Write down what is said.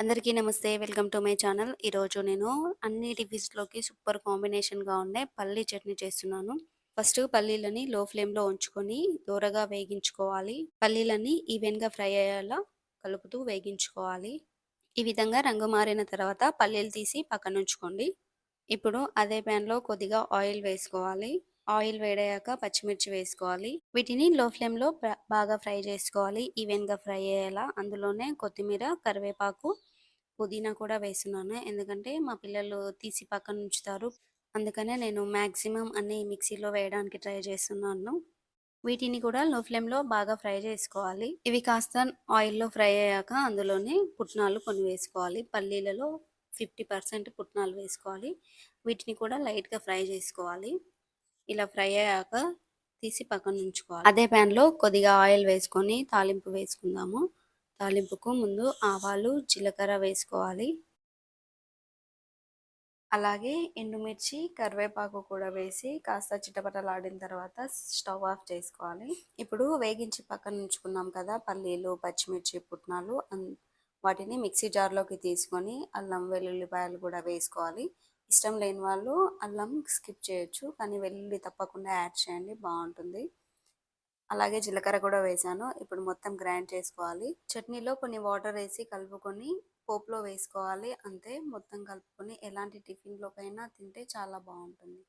అందరికీ నమస్తే. Welcome to my channel. ఈరోజు నేను అన్ని టిఫిన్స్లోకి సూపర్ కాంబినేషన్గా ఉండే పల్లీ చట్నీ చేస్తున్నాను. ఫస్ట్ పల్లీలని లో ఫ్లేమ్లో ఉంచుకొని దూరగా వేగించుకోవాలి. పల్లీలని ఈవెన్గా ఫ్రై అయ్యేలా కలుపుతూ వేగించుకోవాలి. ఈ విధంగా రంగు మారిన తర్వాత పల్లీలు తీసి పక్కన ఉంచుకోండి. ఇప్పుడు అదే ప్యాన్లో కొద్దిగా ఆయిల్ వేసుకోవాలి. ఆయిల్ వేడయ్యాక పచ్చిమిర్చి వేసుకోవాలి. వీటిని లో ఫ్లేమ్లో బాగా ఫ్రై చేసుకోవాలి. ఈవెన్గా ఫ్రై అయ్యేలా అందులోనే కొత్తిమీర కరివేపాకు పుదీనా కూడా వేస్తున్నాను. ఎందుకంటే మా పిల్లలు తీసి పక్కన ఉంచుతారు. అందుకనే నేను మ్యాక్సిమం అన్ని మిక్సీలో వేయడానికి ట్రై చేస్తున్నాను. వీటిని కూడా లో ఫ్లేమ్లో బాగా ఫ్రై చేసుకోవాలి. ఇవి కాస్త ఆయిల్లో ఫ్రై అయ్యాక అందులోనే పుట్నాలు కొన్ని వేసుకోవాలి. పల్లీలలో ఫిఫ్టీ పర్సెంట్ పుట్నాలు వేసుకోవాలి. వీటిని కూడా లైట్గా ఫ్రై చేసుకోవాలి. ఇలా ఫ్రై అయ్యాక తీసి పక్కన ఉంచుకోవాలి. అదే ప్యాన్లో కొద్దిగా ఆయిల్ వేసుకొని తాలింపు వేసుకుందాము. తాలింపుకు ముందు ఆవాలు జీలకర్ర వేసుకోవాలి. అలాగే ఎండుమిర్చి కరివేపాకు కూడా వేసి కాస్త చిటపటలాడిన తర్వాత స్టవ్ ఆఫ్ చేసుకోవాలి. ఇప్పుడు వేగించి పక్కన ఉంచుకున్నాం కదా పల్లీలు పచ్చిమిర్చి పుట్నాలు వాటిని మిక్సీ జార్లోకి తీసుకొని అల్లం వెల్లుల్లిపాయలు కూడా వేసుకోవాలి. ఇష్టం లేని వాళ్ళు అల్లం స్కిప్ చేయొచ్చు కానీ వెల్లుల్లి తప్పకుండా యాడ్ చేయండి బాగుంటుంది. అలాగే జీలకర్ర కూడా వేసాను. ఇప్పుడు మొత్తం గ్రైండ్ చేసుకోవాలి. చట్నీలో కొన్ని వాటర్ వేసి కలుపుకొని పోపులో వేసుకోవాలి. అంతే మొత్తం కలుపుకొని ఎలాంటి టిఫిన్లోకైనా తింటే చాలా బాగుంటుంది.